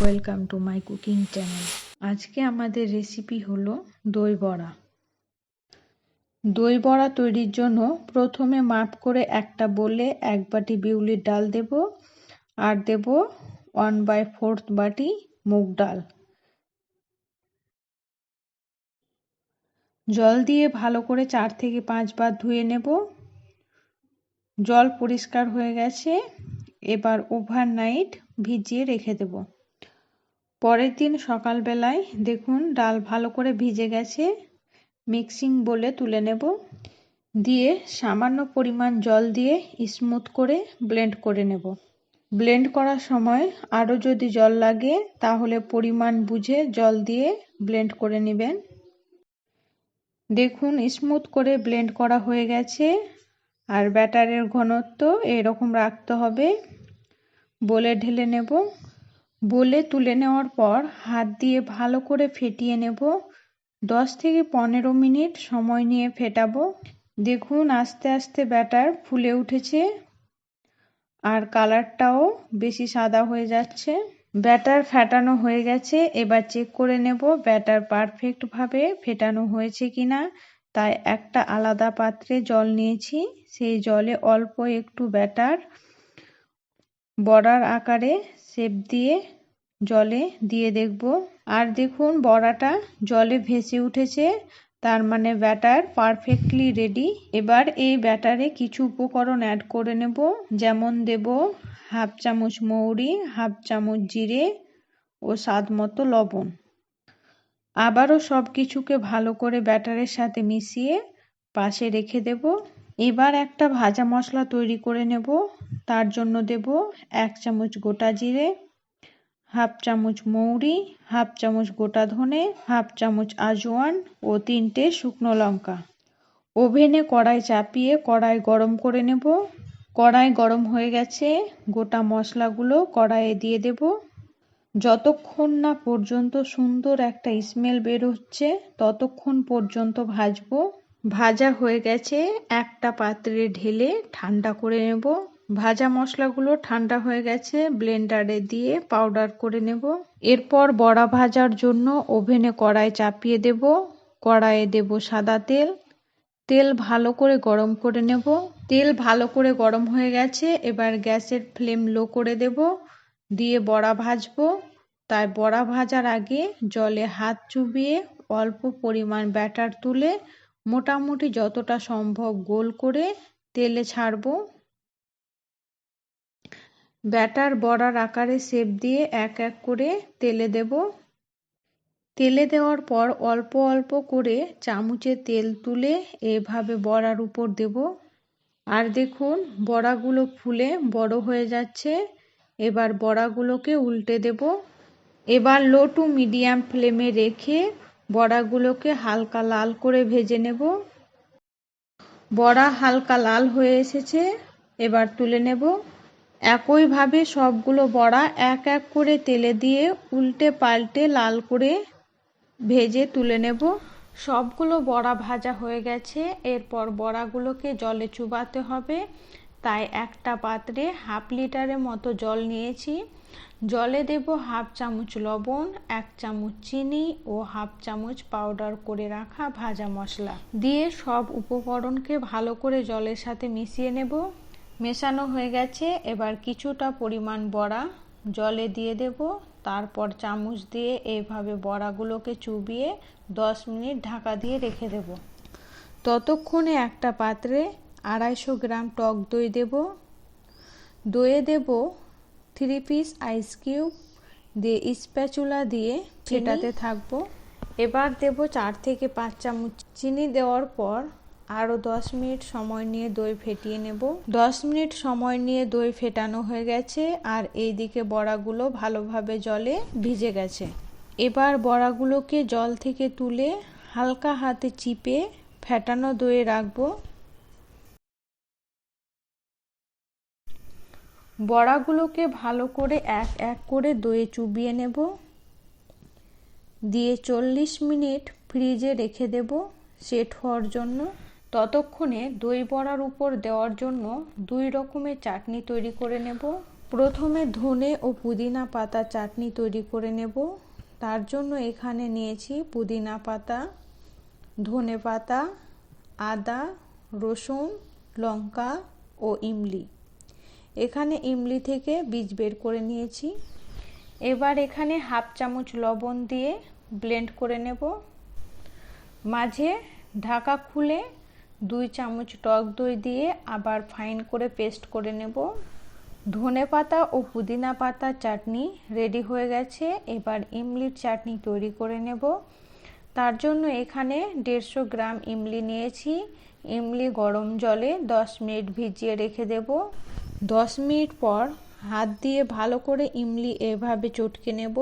Welcome to my cooking channel. আজকে আমাদের recipe হলো দই বড়া। দই বড়া তৈরির জন্য প্রথমে মাপ করে একটা বলে এক বাটি বিউলির ডাল দেব, আর দেব ওয়ান বাই ফোর্থ বাটি মুগ ডাল। জল দিয়ে ভালো করে চার থেকে পাঁচবার ধুয়ে নেব। জল পরিষ্কার হয়ে গেছে। এবার ওভারনাইট ভিজিয়ে রেখে দেব। পরের দিন সকালবেলায় দেখুন ডাল ভালো করে ভিজে গেছে। মিক্সিং বলে তুলে নেব। দিয়ে সামান্য পরিমাণ জল দিয়ে স্মুথ করে ব্লেন্ড করে নেব। ব্লেন্ড করার সময় আরও যদি জল লাগে তাহলে পরিমাণ বুঝে জল দিয়ে ব্লেন্ড করে নেবেন। দেখুন স্মুথ করে ব্লেন্ড করা হয়ে গেছে। আর ব্যাটারের ঘনত্ব এরকম রাখতে হবে। বলে ঢেলে নেব। বলে তুলে নেওয়ার পর হাত দিয়ে ভালো করে ফেটিয়ে নেব। দশ থেকে পনেরো মিনিট সময় নিয়ে ফেটাবো। দেখুন আস্তে আস্তে ব্যাটার ফুলে উঠেছে আর কালারটাও বেশি সাদা হয়ে যাচ্ছে। ব্যাটার ফেটানো হয়ে গেছে। এবার চেক করে নেব ব্যাটার পারফেক্টভাবে ফেটানো হয়েছে কিনা। তাই একটা আলাদা পাত্রে জল নিয়েছি। সেই জলে অল্প একটু ব্যাটার বড়ার আকারে সেপ দিয়ে জলে দিয়ে দেখব। আর দেখুন, বড়াটা জলে ভেসে উঠেছে। তার মানে ব্যাটার পারফেক্টলি রেডি। এবার এই ব্যাটারে কিছু উপকরণ অ্যাড করে নেব। যেমন দেব হাফ চামচ মৌরি, হাফ চামচ জিরে ও স্বাদ মতো লবণ। আবারও সব কিছুকে ভালো করে ব্যাটারের সাথে মিশিয়ে পাশে রেখে দেব। এবার একটা ভাজা মশলা তৈরি করে নেব। তার জন্য দেব এক চামচ গোটা জিরে, হাফ চামচ মৌরি, হাফ চামচ গোটা ধনে, হাফ চামচ আজওয়ান ও তিনটে শুকনো লঙ্কা। ওভেনে কড়াই চাপিয়ে কড়াই গরম করে নেব। কড়াই গরম হয়ে গেছে, গোটা মশলাগুলো কড়াইয়ে দিয়ে দেব। যতক্ষণ না পর্যন্ত সুন্দর একটা স্মেল বের হচ্ছে, ততক্ষণ পর্যন্ত ভাজবো। ভাজা হয়ে গেছে, একটা পাত্রে ঢেলে ঠান্ডা করে নেব। ভাজা মশলাগুলো ঠান্ডা হয়ে গেছে ব্লেন্ডারে দিয়ে পাউডার করে নেব। এরপর বড়া ভাজার জন্য ওভেনে কড়াই চাপিয়ে দেব। কড়াইয়ে দেব সাদা তেল। তেল ভালো করে গরম করে নেব। তেল ভালো করে গরম হয়ে গেছে, এবার গ্যাসের ফ্লেম লো করে দেব। দিয়ে বড়া ভাজবো। তাই বড়া ভাজার আগে জলে হাত চুবিয়ে অল্প পরিমাণ ব্যাটার তুলে মোটামুটি যতটা সম্ভব গোল করে তেলে ছাড়বো। ব্যাটার বড়ার আকারে শেপ দিয়ে এক এক করে তেলে দেব। তেলে দেওয়ার পর অল্প অল্প করে চামচে তেল তুলে এভাবে বড়ার উপর দেব। আর দেখুন বড়াগুলো ফুলে বড় হয়ে যাচ্ছে। এবার বড়াগুলোকে উল্টে দেব। এবার লো টু মিডিয়াম ফ্লেমে রেখে বড়াগুলোকে হালকা লাল করে ভেজে নেব। বড়া হালকা লাল হয়ে এসেছে, এবার তুলে নেব। একইভাবে সবগুলো বড়া এক এক করে তেলে দিয়ে উল্টে পাল্টে লাল করে ভেজে তুলে নেব। সবগুলো বড়া ভাজা হয়ে গেছে। এরপর বড়াগুলোকে জলে চুবাতে হবে। তাই একটা পাত্রে হাফ লিটারের মতো জল নিয়েছি। জলে দেব হাফ চামচ লবণ, এক চামচ চিনি ও হাফ চামচ পাউডার করে রাখা ভাজা মশলা। দিয়ে সব উপকরণকে ভালো করে জলের সাথে মিশিয়ে নেব। মেশানো হয়ে গেছে। এবার কিছুটা পরিমাণ বড়া জলে দিয়ে দেব। তারপর চামচ দিয়ে এইভাবে বড়াগুলোকে চুবিয়ে দশ মিনিট ঢাকা দিয়ে রেখে দেব। ততক্ষণে একটা পাত্রে আড়াইশো গ্রাম টক দই দেব। দইয়ে দেব থ্রি পিস আইস কিউব দিয়ে স্প্যাচুলা দিয়ে ছেটাতে থাকব। এবার দেব চার থেকে পাঁচ চামচ চিনি দেওয়ার পর আরও দশ মিনিট সময় নিয়ে দই ফেটিয়ে নেব। দশ মিনিট সময় নিয়ে দই ফেটানো হয়ে গেছে আর এই দিকে বড়াগুলো ভালোভাবে জলে ভিজে গেছে। এবার বড়াগুলোকে জল থেকে তুলে হালকা হাতে চিপে ফেটানো দইয়ে রাখব। বড়াগুলোকে ভালো করে এক এক করে দইয়ে চুবিয়ে নেব। দিয়ে চল্লিশ মিনিট ফ্রিজে রেখে দেব সেট হওয়ার জন্য। ততক্ষণে দই বড়ার উপর দেওয়ার জন্য দুই রকমের চাটনি তৈরি করে নেব। প্রথমে ধনে ও পুদিনা পাতা চাটনি তৈরি করে নেব। তার জন্য এখানে নিয়েছি পুদিনা পাতা, ধনে পাতা, আদা, রসুন, লঙ্কা ও ইমলি। এখানে ইমলি থেকে বীজ বের করে নিয়েছি। এবার এখানে হাফ চামচ লবণ দিয়ে ব্লেন্ড করে নেব। মাঝে ঢাকা খুলে দুই চামচ টক দই দিয়ে আবার ফাইন করে পেস্ট করে নেব। ধনে পাতা ও পুদিনা পাতা চাটনি রেডি হয়ে গেছে। এবার ইমলির চাটনি তৈরি করে নেব। তার জন্য এখানে দেড়শো গ্রাম ইমলি নিয়েছি। ইমলি গরম জলে দশ মিনিট ভিজিয়ে রেখে দেব। দশ মিনিট পর হাত দিয়ে ভালো করে ইমলি এভাবে চটকে নেব।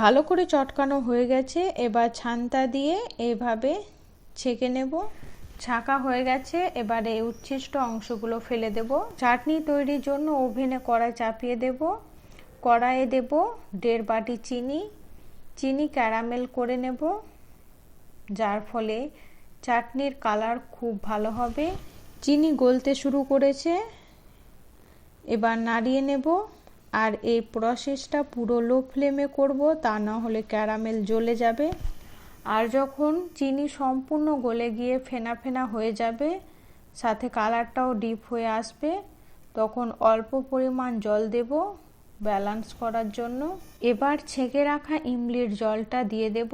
ভালো করে চটকানো হয়ে গেছে। এবার ছান্তা দিয়ে এভাবে ছেঁকে নেব। ছাঁকা হয়ে গেছে, এবারে উচ্ছিষ্ট অংশগুলো ফেলে দেব। চাটনি তৈরির জন্য ওভেনে কড়াই চাপিয়ে দেব। কড়াইয়ে দেব দেড় বাটি চিনি। চিনি ক্যারামেল করে নেব, যার ফলে চাটনির কালার খুব ভালো হবে। চিনি গলতে শুরু করেছে, এবার নাড়িয়ে নেব। আর এই প্রসেসটা পুরো লো ফ্লেমে করব, তা না হলে ক্যারামেল জ্বলে যাবে। আর যখন চিনি সম্পূর্ণ গলে গিয়ে ফেনা ফেনা হয়ে যাবে, সাথে কালারটাও ডিপ হয়ে আসবে, তখন অল্প পরিমাণ জল দেব ব্যালান্স করার জন্য। এবার ছেঁকে রাখা ইমলির জলটা দিয়ে দেব।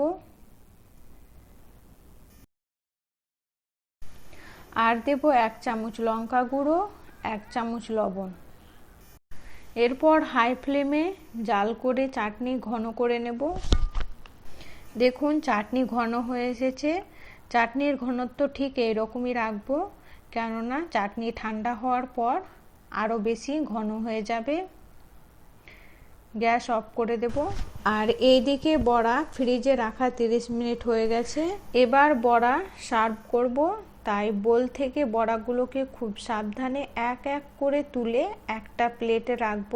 আর দেব এক চামচ লঙ্কা গুঁড়ো, এক চামচ লবণ। এরপর হাই ফ্লেমে জাল করে চাটনি ঘন করে নেব। দেখুন, চাটনি ঘন হয়ে এসেছে। চাটনির ঘনত্ব ঠিক এইরকমই রাখব, কেননা চাটনি ঠান্ডা হওয়ার পর আরও বেশি ঘন হয়ে যাবে। গ্যাস অফ করে দেব। আর এই দিকে বড়া ফ্রিজে রাখা 30 মিনিট হয়ে গেছে। এবার বড়া সার্ভ করব। তাই বোল থেকে বড়াগুলোকে খুব সাবধানে এক এক করে তুলে একটা প্লেটে রাখব।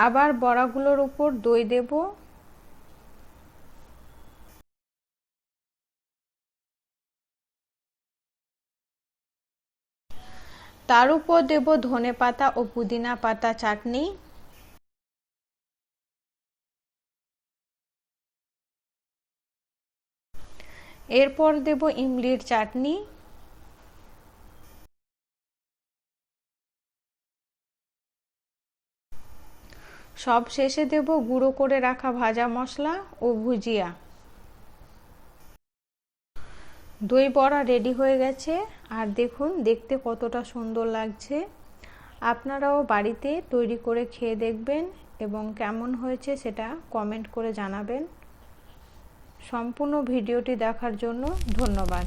আবার বড়াগুলোর উপর দই দেব। তার উপর দেব ধনে পাতা ও পুদিনা পাতা চাটনি। এরপর দেব ইমলির চাটনি। সব শেষে দেব গুঁড়ো করে রাখা ভাজা মশলা ও ভুজিয়া। দই বড়া রেডি হয়ে গেছে। আর দেখুন, দেখতে কতটা সুন্দর লাগছে। আপনারাও বাড়িতে তৈরি করে খেয়ে দেখবেন এবং কেমন হয়েছে সেটা কমেন্ট করে জানাবেন। সম্পূর্ণ ভিডিওটি দেখার জন্য ধন্যবাদ।